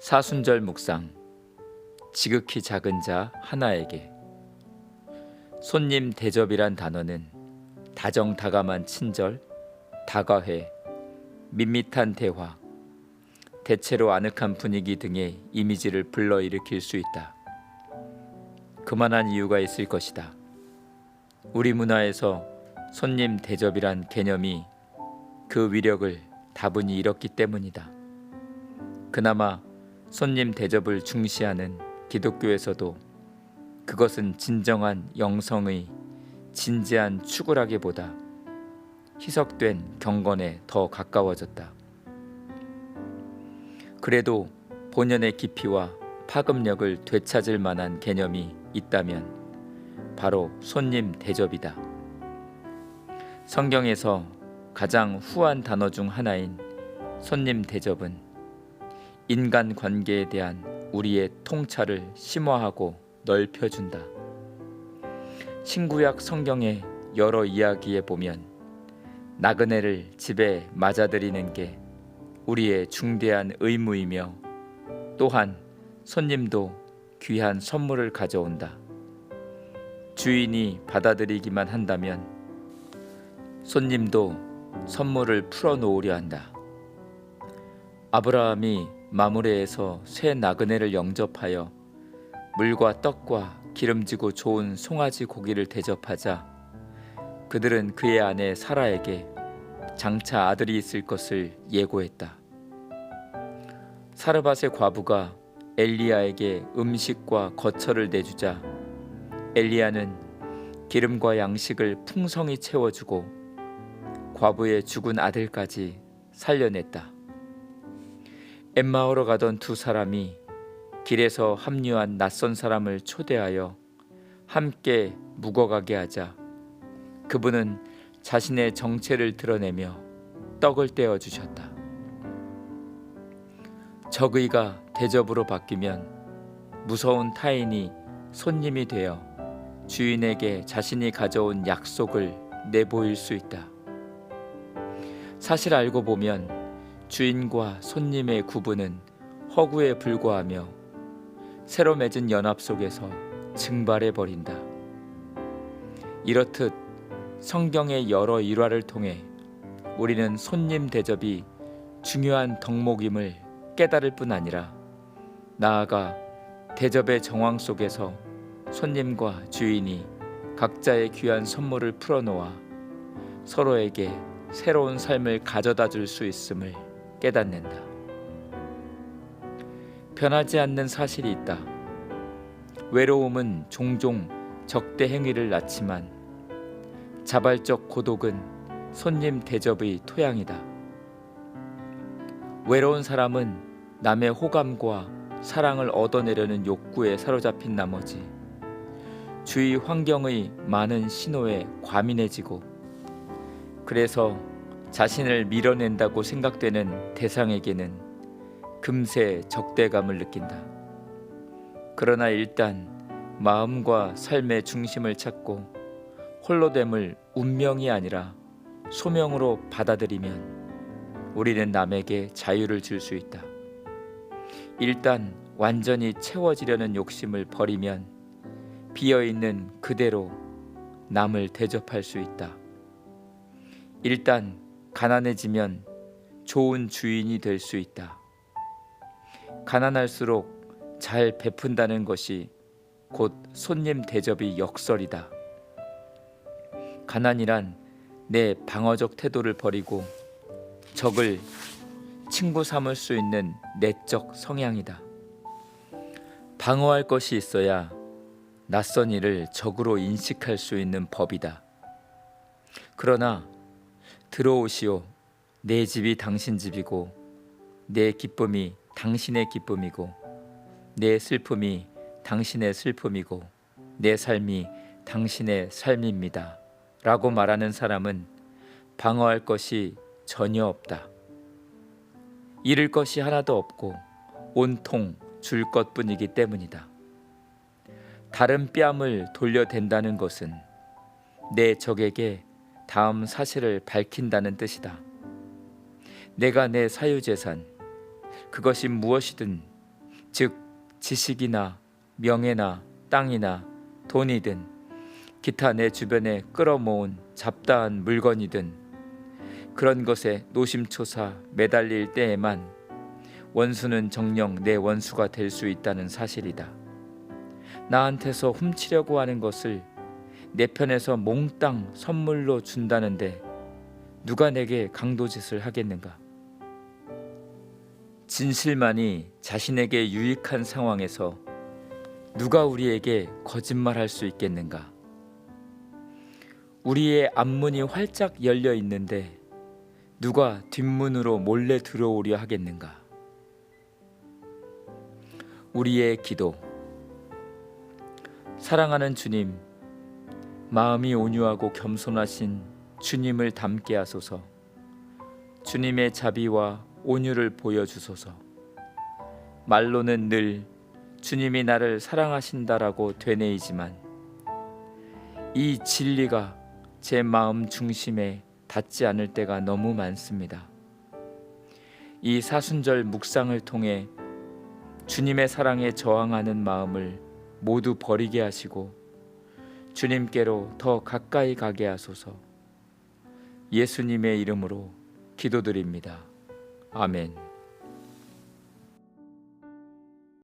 사순절 묵상 지극히 작은 자 하나에게 손님 대접이란 단어는 다정다감한 친절, 다가회, 밋밋한 대화, 대체로 아늑한 분위기 등의 이미지를 불러일으킬 수 있다. 그만한 이유가 있을 것이다. 우리 문화에서 손님 대접이란 개념이 그 위력을 다분히 잃었기 때문이다. 그나마 손님 대접을 중시하는 기독교에서도 그것은 진정한 영성의 진지한 추구라기보다 희석된 경건에 더 가까워졌다. 그래도 본연의 깊이와 파급력을 되찾을 만한 개념이 있다면 바로 손님 대접이다. 성경에서 가장 후한 단어 중 하나인 손님 대접은 인간 관계에 대한 우리의 통찰을 심화하고 넓혀준다. 신구약 성경의 여러 이야기에 보면 나그네를 집에 맞아들이는 게 우리의 중대한 의무이며 또한 손님도 귀한 선물을 가져온다. 주인이 받아들이기만 한다면 손님도 선물을 풀어놓으려 한다. 아브라함이 마무레에서 새 나그네를 영접하여 물과 떡과 기름지고 좋은 송아지 고기를 대접하자 그들은 그의 아내 사라에게 장차 아들이 있을 것을 예고했다. 사르밧의 과부가 엘리야에게 음식과 거처를 내주자 엘리야는 기름과 양식을 풍성히 채워주고 과부의 죽은 아들까지 살려냈다. 엠마오로 가던 두 사람이 길에서 합류한 낯선 사람을 초대하여 함께 묵어가게 하자 그분은 자신의 정체를 드러내며 떡을 떼어 주셨다. 적의가 대접으로 바뀌면 무서운 타인이 손님이 되어 주인에게 자신이 가져온 약속을 내보일 수 있다. 사실 알고 보면 주인과 손님의 구분은 허구에 불과하며 새로 맺은 연합 속에서 증발해 버린다. 이렇듯 성경의 여러 일화를 통해 우리는 손님 대접이 중요한 덕목임을 깨달을 뿐 아니라 나아가 대접의 정황 속에서 손님과 주인이 각자의 귀한 선물을 풀어놓아 서로에게 새로운 삶을 가져다 줄 수 있음을 깨닫는다. 변하지 않는 사실이 있다. 외로움은 종종 적대 행위를 낳지만 자발적 고독은 손님 대접의 토양이다. 외로운 사람은 남의 호감과 사랑을 얻어내려는 욕구에 사로잡힌 나머지 주위 환경의 많은 신호에 과민해지고 그래서 자신을 밀어낸다고 생각되는 대상에게는 금세 적대감을 느낀다. 그러나 일단 마음과 삶의 중심을 찾고 홀로됨을 운명이 아니라 소명으로 받아들이면 우리는 남에게 자유를 줄 수 있다. 일단 완전히 채워지려는 욕심을 버리면 비어 있는 그대로 남을 대접할 수 있다. 일단 가난해지면 좋은 주인이 될 수 있다. 가난할수록 잘 베푼다는 것이 곧 손님 대접이 역설이다. 가난이란 내 방어적 태도를 버리고 적을 친구 삼을 수 있는 내적 성향이다. 방어할 것이 있어야 낯선 이를 적으로 인식할 수 있는 법이다. 그러나 들어오시오. 내 집이 당신 집이고 내 기쁨이 당신의 기쁨이고 내 슬픔이 당신의 슬픔이고 내 삶이 당신의 삶입니다. 라고 말하는 사람은 방어할 것이 전혀 없다. 잃을 것이 하나도 없고 온통 줄 것뿐이기 때문이다. 다른 뺨을 돌려댄다는 것은 내 적에게 다음 사실을 밝힌다는 뜻이다. 내가 내 사유재산, 그것이 무엇이든 즉 지식이나 명예나 땅이나 돈이든 기타 내 주변에 끌어모은 잡다한 물건이든 그런 것에 노심초사 매달릴 때에만 원수는 정령 내 원수가 될 수 있다는 사실이다. 나한테서 훔치려고 하는 것을 내 편에서 몽땅 선물로 준다는데 누가 내게 강도짓을 하겠는가? 진실만이 자신에게 유익한 상황에서 누가 우리에게 거짓말할 수 있겠는가? 우리의 앞문이 활짝 열려 있는데 누가 뒷문으로 몰래 들어오려 하겠는가? 우리의 기도 사랑하는 주님 마음이 온유하고 겸손하신 주님을 닮게 하소서 주님의 자비와 온유를 보여주소서 말로는 늘 주님이 나를 사랑하신다라고 되뇌이지만 이 진리가 제 마음 중심에 닿지 않을 때가 너무 많습니다. 이 사순절 묵상을 통해 주님의 사랑에 저항하는 마음을 모두 버리게 하시고 주님께로 더 가까이 가게 하소서 예수님의 이름으로 기도드립니다. 아멘.